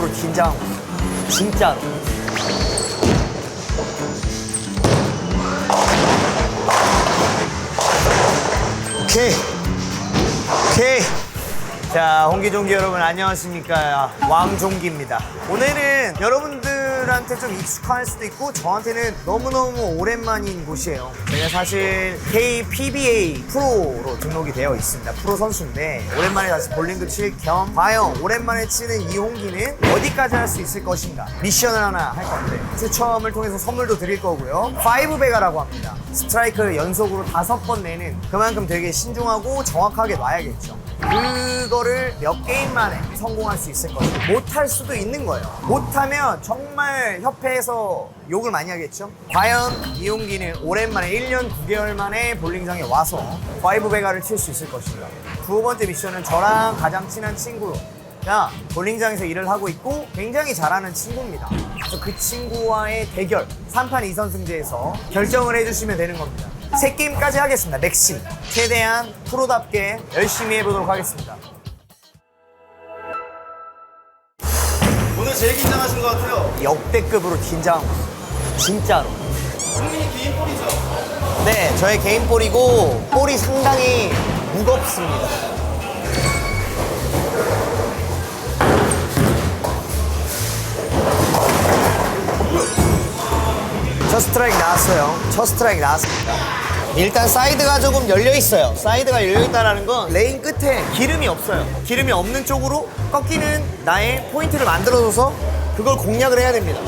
역대급으로 긴장. 진짜로. 오케이. 오케이. 자, 홍기종기 여러분 안녕하십니까. 왕종기입니다. 오늘은 여러분들 한테 좀 익숙할 수도 있고 저한테는 너무너무 오랜만인 곳이에요. 제가 사실 KPBA 프로로 등록이 되어 있습니다. 프로 선수인데 오랜만에 다시 볼링도 칠 겸 과연 오랜만에 치는 이 홍기는 어디까지 할 수 있을 것인가 미션을 하나 할 건데 추첨을 통해서 선물도 드릴 거고요. 파이브 베가라고 합니다. 스트라이크를 연속으로 다섯 번 내는 그만큼 되게 신중하고 정확하게 놔야겠죠. 그거를 몇 게임 만에 성공할 수 있을 것인가 못할 수도 있는 거예요. 못하면 정말 협회에서 욕을 많이 하겠죠. 과연 이용기는 오랜만에 1년 9개월 만에 볼링장에 와서 파이브 베가를 칠 수 있을 것인가. 두 번째 미션은 저랑 가장 친한 친구 가 볼링장에서 일을 하고 있고 굉장히 잘하는 친구입니다. 그래서 그 친구와의 대결 3판 2선 승제에서 결정을 해주시면 되는 겁니다. 세 게임까지 하겠습니다. 맥심. 최대한 프로답게 열심히 해보도록 하겠습니다. 오늘 제일 긴장하신 것 같아요. 역대급으로 긴장. 진짜로. 국민이 개인 볼이죠. 네, 저의 개인 볼이고 볼이 상당히 무겁습니다. 첫 스트라이크 나왔어요. 첫 스트라이크 나왔습니다. 일단 사이드가 조금 열려 있어요. 사이드가 열려 있다는 건 레인 끝에 기름이 없어요. 기름이 없는 쪽으로 꺾이는 나의 포인트를 만들어줘서 그걸 공략을 해야 됩니다.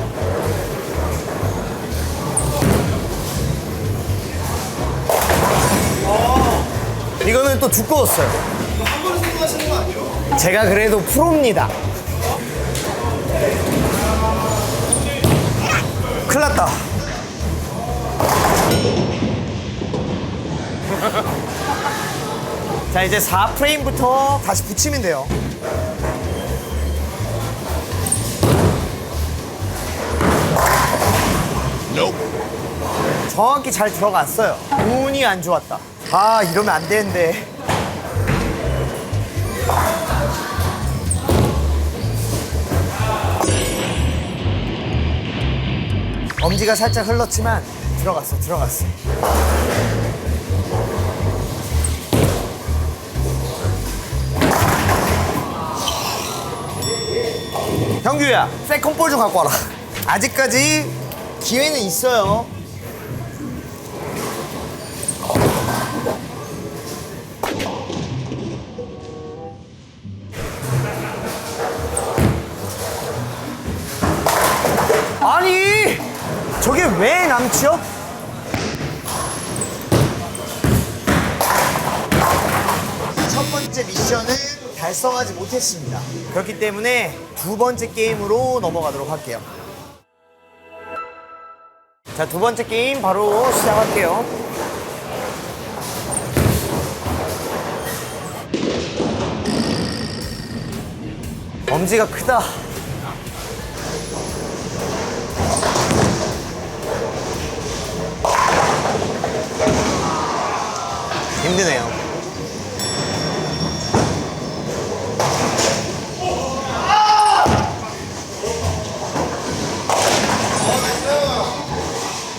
이거는 또 두꺼웠어요. 번에 성공하시는 거 아니에요? 제가 그래도 프로입니다. 큰일 났다. 자, 이제 4프레임부터 다시 붙이면 돼요. 정확히 잘 들어갔어요. 운이 안 좋았다. 아, 이러면 안 되는데. 엄지가 살짝 흘렀지만 들어갔어, 들어갔어. 형규야, 세컨볼 좀 갖고 와라. 아직까지 기회는 있어요. 아니, 저게 왜 남죠? 첫 번째 미션은 달성하지 못했습니다. 그렇기 때문에 두 번째 게임으로 넘어가도록 할게요. 자, 두 번째 게임 바로 시작할게요. 엄지가 크다. 힘드네요.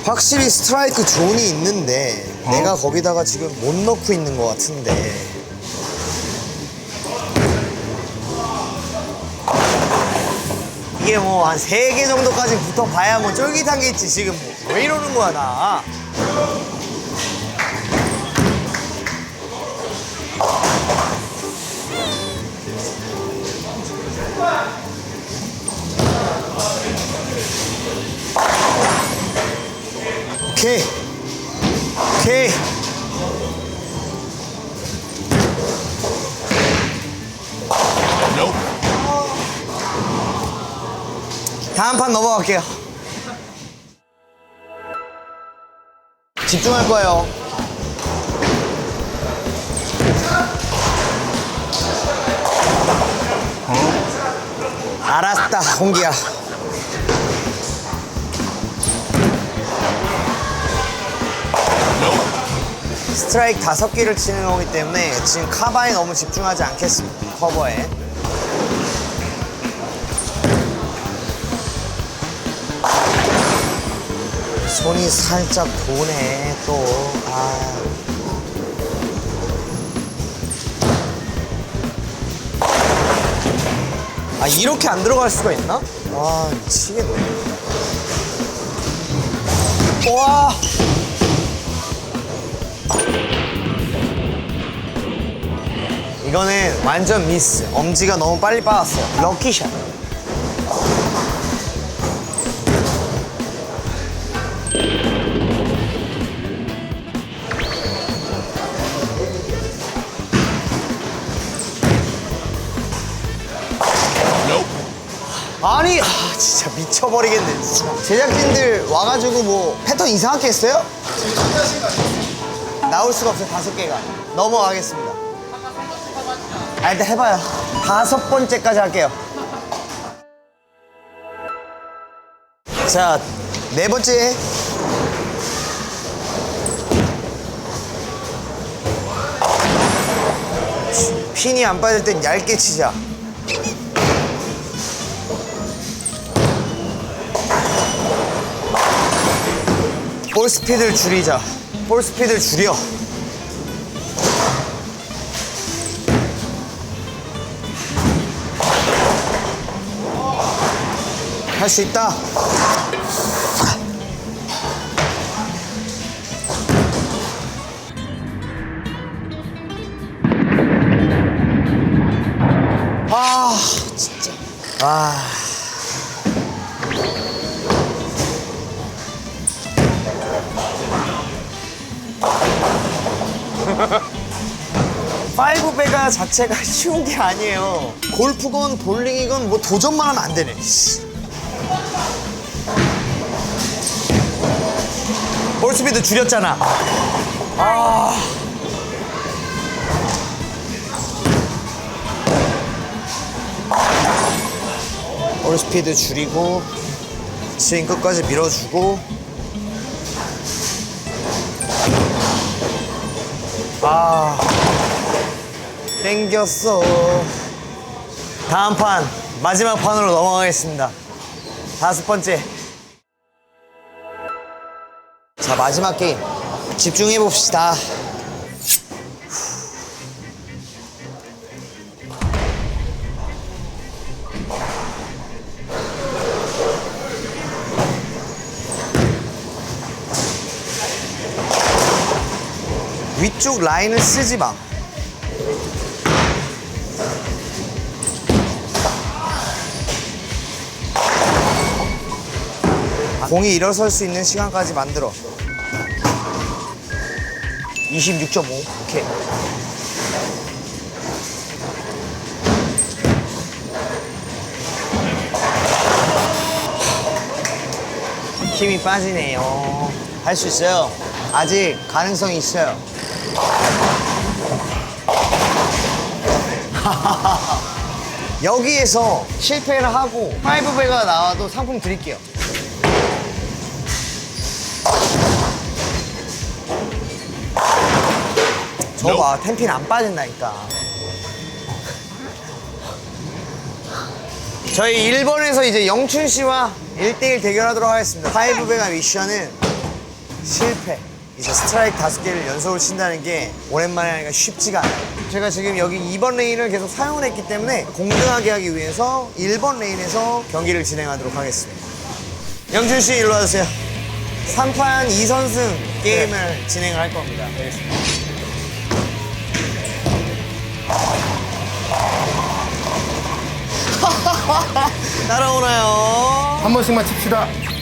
확실히 스트라이크 존이 있는데 내가 거기다가 지금 못 넣고 있는 것 같은데. 이게 뭐 한 세 개 정도까지 붙어 봐야 뭐 쫄깃한 게 있지 지금 뭐. 왜 이러는 거야 나 오케이. 오케이. 다음 판 넘어갈게요. 집중할 거예요 알았다, 홍기야. 스트라이크 다섯 개를 치는 거기 때문에 지금 카바에 너무 집중하지 않겠습니다. 커버에. 손이 살짝 도네, 또. 아. 아 이렇게 안 들어갈 수가 있나? 와 미치겠네. 와. 이거는 완전 미스. 엄지가 너무 빨리 빠졌어. 럭키샷. 아니 아, 진짜 미쳐버리겠네 진짜. 제작진들 와가지고 뭐 패턴 이상하게 했어요? 나올 수가 없어요 다섯 개가. 넘어가겠습니다. 아 일단 해봐요. 다섯 번째까지 할게요. 자 네 번째. 핀이 안 빠질 땐 얇게 치자 볼 스피드를 줄이자. 볼 스피드를 줄여. 할 수 있다. 아, 진짜. 아. 파이브 베가 자체가 쉬운 게 아니에요. 골프건 볼링이건 뭐 도전만 하면 안 되네. 씨. 볼 스피드 줄였잖아. 아. 볼 스피드 줄이고 스윙 끝까지 밀어주고 아. 땡겼어. 다음 판 마지막 판으로 넘어가겠습니다. 다섯 번째. 자 마지막 게임 집중해 봅시다. 위쪽 라인을 쓰지 마. 공이 일어설 수 있는 시간까지 만들어. 26.5. 오케이. 힘이 빠지네요. 할 수 있어요. 아직 가능성이 있어요. 여기에서 실패를 하고 파이브배가 나와도 상품 드릴게요. 저거 봐, 템핀 안 빠진다니까. 저희 1번에서 이제 영춘 씨와 1대1 대결하도록 하겠습니다. 파이브배가 미션은 실패. 이제 스트라이크 다섯 개를 연속으로 친다는 게 오랜만에 하니까 쉽지가 않아요. 제가 지금 여기 2번 레인을 계속 사용을 했기 때문에 공정하게 하기 위해서 1번 레인에서 경기를 진행하도록 하겠습니다. 영준 씨 일로 와주세요. 3판 2선승 게임을 진행을 할 겁니다. 따라오나요? 한 번씩만 칩시다.